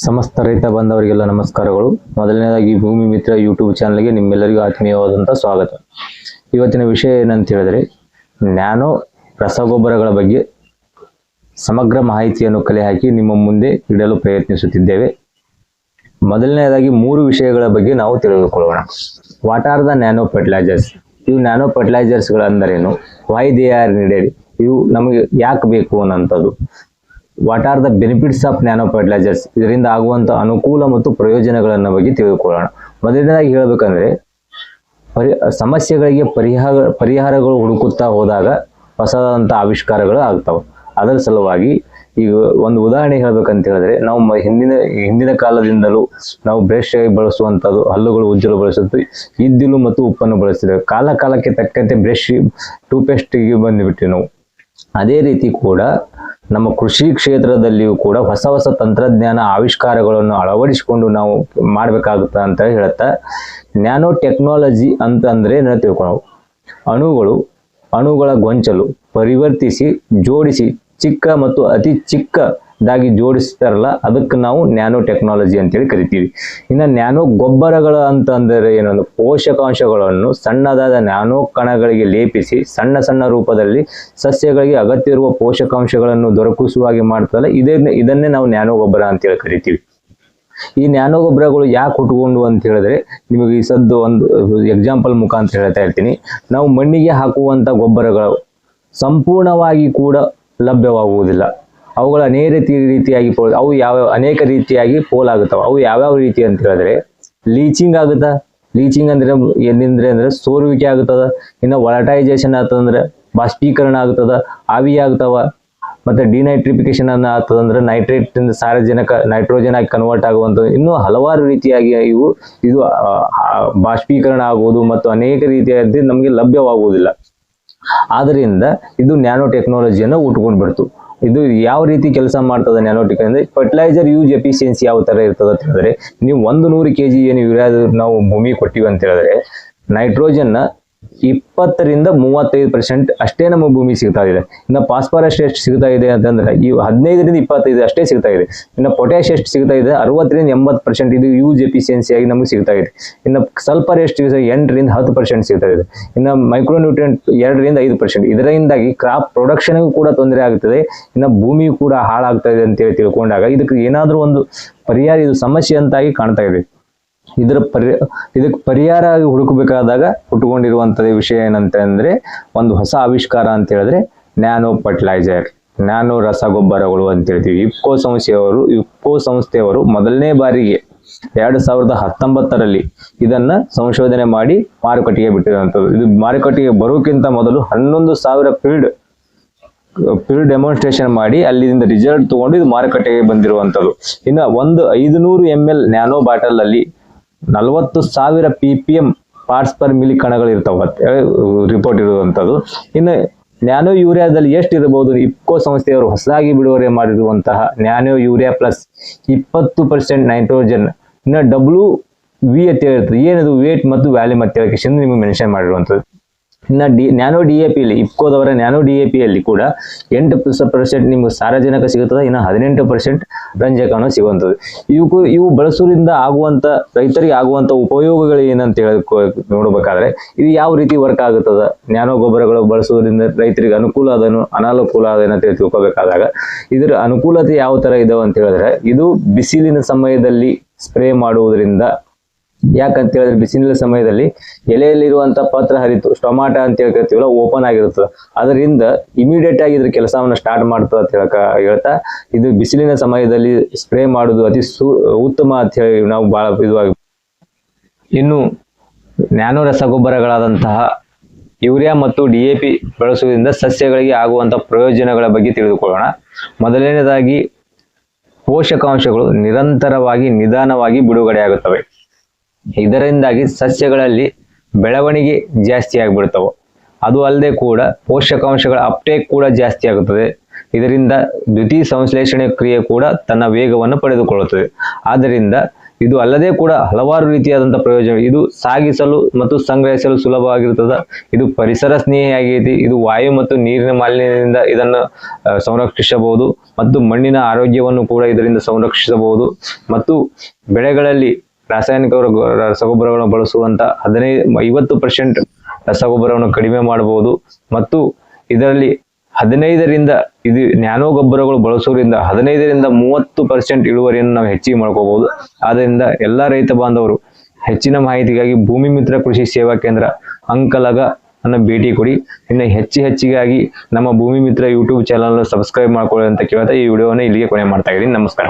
ಸಮಸ್ತ ರೈತ ಬಂದವರಿಗೆಲ್ಲ ನಮಸ್ಕಾರಗಳು. ಮೊದಲನೇದಾಗಿ ಭೂಮಿ ಮಿತ್ರ ಯೂಟ್ಯೂಬ್ ಚಾನಲ್ಗೆ ನಿಮ್ಮೆಲ್ಲರಿಗೂ ಆತ್ಮೀಯವಾದಂಥ ಸ್ವಾಗತ. ಇವತ್ತಿನ ವಿಷಯ ಏನಂತ ಹೇಳಿದ್ರೆ, ನ್ಯಾನೋ ರಸಗೊಬ್ಬರಗಳ ಬಗ್ಗೆ ಸಮಗ್ರ ಮಾಹಿತಿಯನ್ನು ಕಲೆ ಹಾಕಿ ನಿಮ್ಮ ಮುಂದೆ ಇಡಲು ಪ್ರಯತ್ನಿಸುತ್ತಿದ್ದೇವೆ. ಮೊದಲನೇದಾಗಿ ಮೂರು ವಿಷಯಗಳ ಬಗ್ಗೆ ನಾವು ತಿಳಿದುಕೊಳ್ಳೋಣ. What are the nano fertilisers ಇವು ನ್ಯಾನೋ ಫರ್ಟಿಲೈಸರ್ಸ್ಗಳು ಅಂದರೇನು ವೈ ದೇ ಆರ್ ನೀಡೆಡ್ ಇವು ನಮಗೆ ಯಾಕೆ ಬೇಕು ಅನ್ನೋಂಥದ್ದು. What are the benefits of nano fertilisers ಇದರಿಂದ ಆಗುವಂಥ ಅನುಕೂಲ ಮತ್ತು ಪ್ರಯೋಜನಗಳನ್ನ ಬಗ್ಗೆ ತಿಳಿದುಕೊಳ್ಳೋಣ ಮೊದಲನೇದಾಗಿ ಹೇಳಬೇಕಂದ್ರೆ, ಪರಿ, ಸಮಸ್ಯೆಗಳಿಗೆ ಪರಿಹಾರ, ಪರಿಹಾರಗಳು ಹುಡುಕುತ್ತಾ ಹೋದಾಗ ಹೊಸದಾದಂಥ ಆವಿಷ್ಕಾರಗಳು ಆಗ್ತಾವೆ. ಅದರ ಸಲುವಾಗಿ ಈಗ ಒಂದು ಉದಾಹರಣೆ ಹೇಳ್ಬೇಕಂತ ಹೇಳಿದ್ರೆ, ನಾವು ಹಿಂದಿನ ಹಿಂದಿನ ಕಾಲದಿಂದಲೂ ನಾವು ಬ್ರಷ್ ಬಳಸುವಂಥದ್ದು ಹಲ್ಲುಗಳು, ಉಜ್ಜಲು ಬಳಸುತ್ತೆ ಇದ್ದಿಲು ಮತ್ತು ಉಪ್ಪನ್ನು ಬಳಸ್ತಿದ್ದೇವೆ ಕಾಲ, ಕಾಲಕ್ಕೆ ತಕ್ಕಂತೆ ಬ್ರಷ್ ಟೂಪೇಸ್ಟಿಗೆ ಬಂದುಬಿಟ್ಟಿವಿ ನಾವು. ಅದೇ ರೀತಿ ಕೂಡ ನಮ್ಮ ಕೃಷಿ ಕ್ಷೇತ್ರದಲ್ಲಿಯೂ ಕೂಡ ಹೊಸ ಹೊಸ ತಂತ್ರಜ್ಞಾನ ಆವಿಷ್ಕಾರಗಳನ್ನು ಅಳವಡಿಸಿಕೊಂಡು ನಾವು ಮಾಡಬೇಕಾಗುತ್ತೆ ಅಂತ ಹೇಳುತ್ತಾ, ನ್ಯಾನೋ ಟೆಕ್ನಾಲಜಿ ಅಂತಂದ್ರೆ ಅಂದ್ರೆ ತಿಳ್ಕೊಳವು ಅಣುಗಳು, ಅಣುಗಳ ಗೊಂಚಲು ಪರಿವರ್ತಿಸಿ, ಜೋಡಿಸಿ ಚಿಕ್ಕ ಮತ್ತು ಅತಿ ಚಿಕ್ಕದಾಗಿ ಜೋಡಿಸ್ತಾರಲ್ಲ, ಅದಕ್ಕೆ ನಾವು ನ್ಯಾನೋ ಟೆಕ್ನಾಲಜಿ ಅಂತೇಳಿ ಕರಿತೀವಿ. ಇನ್ನು ನ್ಯಾನೋ ಗೊಬ್ಬರಗಳು ಅಂತಂದರೆ ಏನೊಂದು ಪೋಷಕಾಂಶಗಳನ್ನು ಸಣ್ಣದಾದ ನ್ಯಾನೋ ಕಣಗಳಿಗೆ ಲೇಪಿಸಿ ಸಣ್ಣ ಸಣ್ಣ ರೂಪದಲ್ಲಿ ಸಸ್ಯಗಳಿಗೆ ಅಗತ್ಯ ಇರುವ ಪೋಷಕಾಂಶಗಳನ್ನು ದೊರಕಿಸುವ ಮಾಡ್ತಲ್ಲ ಇದನ್ನೇ ಇದನ್ನೇ ನಾವು ನ್ಯಾನೋ ಗೊಬ್ಬರ ಅಂತೇಳಿ ಕರಿತೀವಿ. ಈ ನ್ಯಾನೋ ಗೊಬ್ಬರಗಳು ಯಾಕೆ ಹುಟ್ಕೊಂಡು ಅಂತ ಹೇಳಿದ್ರೆ, ನಿಮಗೆ ಈ ಸದ್ದು ಒಂದು ಎಕ್ಸಾಂಪಲ್ ಮುಖಾಂತರ ಹೇಳ್ತಾ ಇರ್ತೀನಿ. ನಾವು ಮಣ್ಣಿಗೆ ಹಾಕುವಂತ ಗೊಬ್ಬರಗಳು ಸಂಪೂರ್ಣವಾಗಿ ಕೂಡ ಲಭ್ಯವಾಗುವುದಿಲ್ಲ. ಅವುಗಳ ಅನೇಕ ರೀತಿ ರೀತಿಯಾಗಿ ಪೋಲ್ ಅವು ಯಾವ ಅನೇಕ ರೀತಿಯಾಗಿ ಪೋಲ್ ಆಗುತ್ತವೆ ಅವು ಯಾವ್ಯಾವ ರೀತಿ ಅಂತ ಹೇಳಿದ್ರೆ ಲೀಚಿಂಗ್ ಆಗುತ್ತಾ? ಲೀಚಿಂಗ್ ಅಂದ್ರೆ ಏನಿಂದ್ರೆ ಅಂದ್ರೆ ಸೋರುವಿಕೆ ಆಗುತ್ತದ? ಇನ್ನು ಒಳಟೈಸೇಷನ್ ಆಗ್ತದಂದ್ರೆ ಬಾಷ್ಪೀಕರಣ ಆಗ್ತದ? ಆವಿ ಆಗ್ತಾವ? ಮತ್ತೆ ಡಿನೈಟ್ರಿಫಿಕೇಶನ್ ಅನ್ನ ಆಗ್ತದಂದ್ರೆ ನೈಟ್ರೇಟ್ ಸಾರಜನಕ ನೈಟ್ರೋಜನ್ ಆಗಿ ಕನ್ವರ್ಟ್ ಆಗುವಂತ ಇನ್ನೂ ಹಲವಾರು ರೀತಿಯಾಗಿ ಇವು, ಇದು ಬಾಷ್ಪೀಕರಣ ಆಗುವುದು ಮತ್ತು ಅನೇಕ ರೀತಿಯಾಗಿ ನಮಗೆ ಲಭ್ಯವಾಗುವುದಿಲ್ಲ. ಆದ್ರಿಂದ ಇದು ನ್ಯಾನೋ ಟೆಕ್ನಾಲಜಿಯನ್ನು ಉಟ್ಕೊಂಡು ಬಿಡ್ತು ಇದು ಯಾವ ರೀತಿ ಕೆಲಸ ಮಾಡ್ತದೆ ನ್ಯಾನೋಟಿಕ್ ಅಂದ್ರೆ ಫರ್ಟಿಲೈಸರ್ ಯೂಸ್ ಎಫಿಷಿಯನ್ಸಿ ಯಾವ ತರ ಇರ್ತದೆ ಅಂತ ಹೇಳಿದ್ರೆ, ನೀವು ಒಂದು ನೂರು ಕೆ ಜಿ ಏನು ಯೂರಿಯಾ ನಾವು ಭೂಮಿ ಕೊಟ್ಟಿವಿ ಅಂತ ಹೇಳಿದ್ರೆ ನೈಟ್ರೋಜನ್ನ ಇಪ್ಪತ್ತರಿಂದ ಮೂವತ್ತೈದು ಪರ್ಸೆಂಟ್ ಅಷ್ಟೇ ನಮ್ಮ ಭೂಮಿ ಸಿಗ್ತಾ ಇದೆ. ಇನ್ನು ಫಾಸ್ಫರಸ್ ಎಷ್ಟು ಸಿಗ್ತಾ ಇದೆ ಅಂತಂದ್ರೆ, ಈ ಹದಿನೈದರಿಂದ ಇಪ್ಪತ್ತೈದು ಅಷ್ಟೇ ಸಿಗ್ತಾ ಇದೆ. ಇನ್ನು ಪೊಟ್ಯಾಶ್ ಎಷ್ಟು ಸಿಗ್ತಾ ಇದೆ, ಅರವತ್ತರಿಂದ ಎಂಬತ್ತು ಪರ್ಸೆಂಟ್ ಇದು ಯೂಸ್ ಆಗಿ ನಮಗೆ ಸಿಗ್ತಾ ಇದೆ. ಇನ್ನು ಸಲ್ಫರ್ ಎಷ್ಟು ಎಂಟರಿಂದ ಹತ್ತು ಪರ್ಸೆಂಟ್ ಸಿಗ್ತಾ ಇದೆ. ಇನ್ನು ಮೈಕ್ರೋನ್ಯೂಟ್ರಿಯೆಂಟ್ ಎರಡರಿಂದ ಐದು ಪರ್ಸೆಂಟ್ ಇದರಿಂದಾಗಿ ಕ್ರಾಪ್ ಪ್ರೊಡಕ್ಷನ್ಗೂ ಕೂಡ ತೊಂದರೆ ಆಗ್ತದೆ. ಇನ್ನು ಭೂಮಿ ಕೂಡ ಹಾಳಾಗ್ತಾ ಇದೆ ಅಂತೇಳಿ ತಿಳ್ಕೊಂಡಾಗ ಇದಕ್ಕೆ ಏನಾದರೂ ಒಂದು ಪರಿಹಾರ, ಇದು ಸಮಸ್ಯೆ ಅಂತಾಗಿ ಕಾಣ್ತಾ ಇದೆ. ಇದರ ಪರಿ ಇದಕ್ಕೆ ಪರಿಹಾರ ಹುಡುಕಬೇಕಾದಾಗ ಹುಟ್ಟುಕೊಂಡಿರುವಂಥದ್ದು ವಿಷಯ ಏನಂತ ಅಂದ್ರೆ ಒಂದು ಹೊಸ ಆವಿಷ್ಕಾರ ಅಂತ ಹೇಳಿದ್ರೆ ನ್ಯಾನೋ ಫರ್ಟಿಲೈಸರ್ ನ್ಯಾನೋ ರಸಗೊಬ್ಬರಗಳು ಅಂತ ಹೇಳ್ತೀವಿ. ಇಫ್ಕೋ ಸಂಸ್ಥೆಯವರು ಇಫ್ಕೋ ಸಂಸ್ಥೆಯವರು ಮೊದಲನೇ ಬಾರಿಗೆ ಎರಡು ಸಾವಿರದ ಹತ್ತೊಂಬತ್ತರಲ್ಲಿ ಇದನ್ನ ಸಂಶೋಧನೆ ಮಾಡಿ ಮಾರುಕಟ್ಟೆಗೆ ಬಿಟ್ಟಿರುವಂಥದ್ದು ಇದು ಮಾರುಕಟ್ಟೆಗೆ ಬರೋಕ್ಕಿಂತ ಮೊದಲು ಹನ್ನೊಂದು ಸಾವಿರ ಫೀಲ್ಡ್ ಫೀಲ್ಡ್ ಡೆಮಾನ್ಸ್ಟ್ರೇಷನ್ ಮಾಡಿ ಅಲ್ಲಿಂದ ರಿಸಲ್ಟ್ ತಗೊಂಡು ಇದು ಮಾರುಕಟ್ಟೆಗೆ ಬಂದಿರುವಂಥದ್ದು ಇನ್ನು ಒಂದು ಐದುನೂರು ಎಂ ಎಲ್ ನ್ಯಾನೋ ಬಾಟಲ್ ಅಲ್ಲಿ ನಲವತ್ತು ಸಾವಿರ P P M parts per milli ಕಣಗಳು ಇರ್ತಾವ ರಿಪೋರ್ಟ್ ಇರುವಂಥದ್ದು. ಇನ್ನು ನ್ಯಾನೋ ಯೂರಿಯಾದಲ್ಲಿ ಎಷ್ಟು ಇರಬಹುದು ಇಪ್ಕೋ ಸಂಸ್ಥೆಯವರು ಹೊಸದಾಗಿ ಬಿಡುಗಡೆ ಮಾಡಿರುವಂತಹ ನ್ಯಾನೋ ಯೂರಿಯಾ ಪ್ಲಸ್ ಇಪ್ಪತ್ತು ಪರ್ಸೆಂಟ್ ನೈಟ್ರೋಜನ್ ಇನ್ನು ಡಬ್ಲ್ಯೂ ವಿ ಅಂತ ಹೇಳಿರ್ತದೆ ಏನಿದು ವೇಟ್ ಮತ್ತು ವ್ಯಾಲ್ಯೂಮ್ ಅಂತ ಹೇಳಿ ನಿಮಗೆ ಮೆನ್ಷನ್ ಮಾಡಿರುವಂಥದ್ದು. ಇನ್ನು ಡಿ, ನ್ಯಾನೋ ಡಿ ಎ ಪಿಯಲ್ಲಿ ಇಪ್ಕೋದವರ ನ್ಯಾನೋ ಡಿ ಎ ಪಿಯಲ್ಲಿ ಕೂಡ ಎಂಟು ಪರ್ಸೆಂಟ್ ನಿಮ್ಗೆ ಸಾರಜನಕ ಸಿಗುತ್ತದೆ, ಇನ್ನು ಹದಿನೆಂಟು ಪರ್ಸೆಂಟ್ ರಂಜಕವನ್ನು ಸಿಗುವಂಥದ್ದು. ಇವು ಇವು ಬಳಸೋದ್ರಿಂದ ಆಗುವಂತ ರೈತರಿಗೆ ಆಗುವಂಥ ಉಪಯೋಗಗಳು ಏನಂತ ಹೇಳಿ ನೋಡಬೇಕಾದ್ರೆ ಇದು ಯಾವ ರೀತಿ ವರ್ಕ್ ಆಗುತ್ತದೆ? ನ್ಯಾನೋ ಗೊಬ್ಬರಗಳು ಬಳಸೋದ್ರಿಂದ ರೈತರಿಗೆ ಅನುಕೂಲ ಅದನ್ನು, ಅನಾನುಕೂಲ ಅದೇನಂತ ಅಂತ ತಿಳ್ಕೊಬೇಕಾದಾಗ, ಇದರ ಅನುಕೂಲತೆ ಯಾವ ತರ ಇದಾವೆ ಅಂತ ಹೇಳಿದ್ರೆ, ಇದು ಬಿಸಿಲಿನ ಸಮಯದಲ್ಲಿ ಸ್ಪ್ರೇ ಮಾಡುವುದರಿಂದ ಯಾಕಂತ ಹೇಳಿದ್ರೆ ಬಿಸಿಲಿನ ಸಮಯದಲ್ಲಿ ಎಲೆಯಲ್ಲಿರುವಂತ ಪತ್ರ ಹರಿತು ಸ್ಟೊಮಾಟ ಅಂತ ಹೇಳ್ಕೊತೀವಲ್ಲ ಓಪನ್ ಆಗಿರುತ್ತದೆ. ಅದರಿಂದ ಇಮಿಡಿಯೇಟ್ ಆಗಿ ಇದ್ರ ಕೆಲಸವನ್ನು ಸ್ಟಾರ್ಟ್ ಮಾಡ್ತದೆ ಅಂತ ಹೇಳಕ, ಹೇಳ್ತಾ, ಇದು ಬಿಸಿಲಿನ ಸಮಯದಲ್ಲಿ ಸ್ಪ್ರೇ ಮಾಡುವುದು ಅತಿ ಉತ್ತಮ ಅಂತ ಹೇಳಿ ನಾವು ಬಹಳ ಇದುವಾಗಿ ಇನ್ನು ನ್ಯಾನೋ ರಸಗೊಬ್ಬರಗಳಾದಂತಹ ಯೂರಿಯಾ ಮತ್ತು ಡಿ ಎ ಪಿ ಬಳಸುವುದರಿಂದ ಸಸ್ಯಗಳಿಗೆ ಆಗುವಂತಹ ಪ್ರಯೋಜನಗಳ ಬಗ್ಗೆ ತಿಳಿದುಕೊಳ್ಳೋಣ. ಮೊದಲನೇದಾಗಿ ಪೋಷಕಾಂಶಗಳು ನಿರಂತರವಾಗಿ ನಿಧಾನವಾಗಿ ಬಿಡುಗಡೆಯಾಗುತ್ತವೆ. ಇದರಿಂದಾಗಿ ಸಸ್ಯಗಳಲ್ಲಿ ಬೆಳವಣಿಗೆ ಜಾಸ್ತಿ ಆಗಿಬಿಡ್ತವೆ. ಅದು ಅಲ್ಲದೆ ಕೂಡ ಪೋಷಕಾಂಶಗಳ ಅಪ್ಟೇಕ್ ಕೂಡ ಜಾಸ್ತಿ ಆಗುತ್ತದೆ. ಇದರಿಂದ ದ್ವಿತೀಯ ಸಂಶ್ಲೇಷಣೆ ಕ್ರಿಯೆ ಕೂಡ ತನ್ನ ವೇಗವನ್ನು ಪಡೆದುಕೊಳ್ಳುತ್ತದೆ. ಆದ್ದರಿಂದ ಇದು ಅಲ್ಲದೆ ಕೂಡ ಹಲವಾರು ರೀತಿಯಾದಂಥ ಪ್ರಯೋಜನ. ಇದು ಸಾಗಿಸಲು ಮತ್ತು ಸಂಗ್ರಹಿಸಲು ಸುಲಭವಾಗಿರುತ್ತದೆ, ಇದು ಪರಿಸರ ಸ್ನೇಹಿಯಾಗೈತಿ ಇದು ವಾಯು ಮತ್ತು ನೀರಿನ ಮಾಲಿನ್ಯದಿಂದ ಇದನ್ನು ಸಂರಕ್ಷಿಸಬಹುದು ಮತ್ತು ಮಣ್ಣಿನ ಆರೋಗ್ಯವನ್ನು ಕೂಡ ಇದರಿಂದ ಸಂರಕ್ಷಿಸಬಹುದು. ಮತ್ತು ಬೆಳೆಗಳಲ್ಲಿ ರಾಸಾಯನಿಕ ರಸಗೊಬ್ಬರಗಳನ್ನು ಬಳಸುವಂತ ಹದಿನೈದು ಐವತ್ತು ಪರ್ಸೆಂಟ್ ರಸಗೊಬ್ಬರವನ್ನು ಕಡಿಮೆ ಮಾಡಬಹುದು. ಮತ್ತು ಇದರಲ್ಲಿ ಹದಿನೈದರಿಂದ ಇದು ನ್ಯಾನೋ ಗೊಬ್ಬರಗಳು ಬಳಸೋದ್ರಿಂದ ಹದಿನೈದರಿಂದ ಮೂವತ್ತು ಪರ್ಸೆಂಟ್ ಇಳುವರಿಯನ್ನು ನಾವು ಹೆಚ್ಚಿಗೆ ಮಾಡ್ಕೋಬಹುದು. ಆದ್ದರಿಂದ ಎಲ್ಲಾ ರೈತ ಬಾಂಧವರು ಹೆಚ್ಚಿನ ಮಾಹಿತಿಗಾಗಿ ಭೂಮಿ ಮಿತ್ರ ಕೃಷಿ ಸೇವಾ ಕೇಂದ್ರ ಅಂಕಲಗ ಅನ್ನ ಭೇಟಿ ಕೊಡಿ. ಇನ್ನು ಹೆಚ್ಚು ಹೆಚ್ಚಿಗಾಗಿ ನಮ್ಮ ಭೂಮಿ ಮಿತ್ರ ಯೂಟ್ಯೂಬ್ ಚಾನಲ್ ಸಬ್ಸ್ಕ್ರೈಬ್ ಮಾಡ್ಕೊಳ್ಳಿ ಅಂತ ಕೇಳ್ತಾ ಈ ವಿಡಿಯೋನ ಇಲ್ಲಿಗೆ ಕೊನೆ ಮಾಡ್ತಾ ಇದ್ದೀನಿ. ನಮಸ್ಕಾರ.